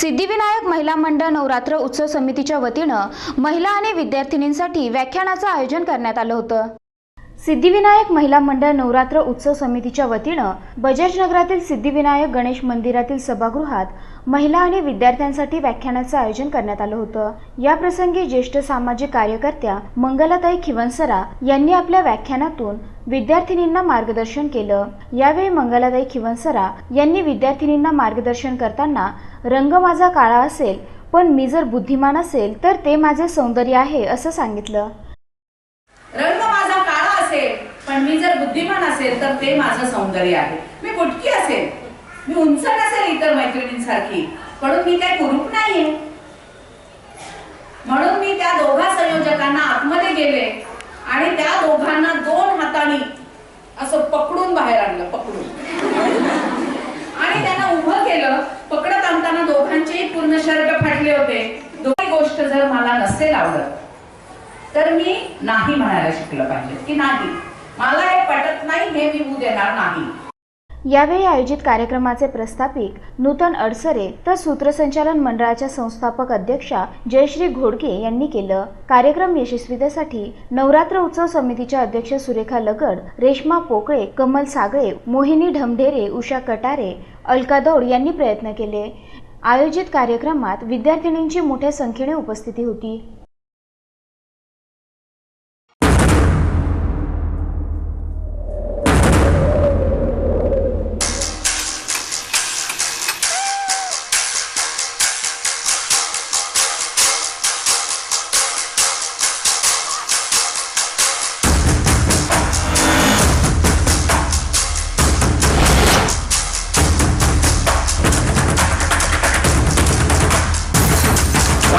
सिद्धिविनायक महिला मंडळ नवरात्र उत्सव समितीच्या वतीनं महिला आणि विद्यार्थिनींसाठी व्याख्यानाचं आयोजन करण्यात आलं होतं. सिद्धिविनायक महिला मंडळ नवरात्र उत्सव समितीच्या वतीनं बजाज नगरातील सिद्धिविनायक गणेश मंदिरातील सभागृहात महिला आणि विद्यार्थ्यांसाठी व्याख्यानाचं आयोजन करण्यात आलं होतं. या प्रसंगी ज्येष्ठ सामाजिक कार्यकर्त्या मंगलाताई खिवनसरा यांनी आपल्या व्याख्यानातून विद्यार्थिनींना मार्गदर्शन केलं. यावेळी मंगलाताई खिवनसरा यांनी विद्यार्थिनींना मार्गदर्शन करताना रंग माझा काळा असेल पण मी जर बुद्धिमान असेल तर ते माझे सौंदर्य आहे असं सांगितलं रंग माझा काळा असेल पण मी जर बुद्धिमान असेल तर ते माझं सौंदर्य आहे. मी बुटकी असेल. मी उंच नसेल इतर मैत्रिणींसारखी. म्हणून मी काय कुरूप नाहीये. म्हणून मी त्या दोघा संयोजकांना आतमध्ये गेले आणि त्या दोघांना दोन हातांनी असं पकडून बाहेर आणलं पकडून. आणि त्यांना उभं केलं पकडत आणताना दोघांचेही पूर्ण शर्ट फाटले होते. दोन्ही गोष्ट जर मला नसेल आवडत तर मी नाही म्हणायला शिकलं पाहिजे की नाही. मला हे पटत नाही हे मी होऊ देणार नाही. यावेळी आयोजित कार्यक्रमाचे प्रस्थापिक नूतन अडसरे तर सूत्रसंचालन मंडळाच्या संस्थापक अध्यक्षा जयश्री घोडके यांनी केलं. कार्यक्रम यशस्वीतेसाठी नवरात्र उत्सव समितीच्या अध्यक्ष सुरेखा लगड रेश्मा पोकळे कमल सागळे मोहिनी ढमढेरे उषा कटारे अलका दौड यांनी प्रयत्न केले. आयोजित कार्यक्रमात विद्यार्थिनींची मोठ्या संख्येने उपस्थिती होती.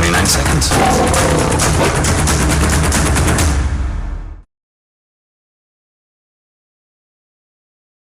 29 seconds.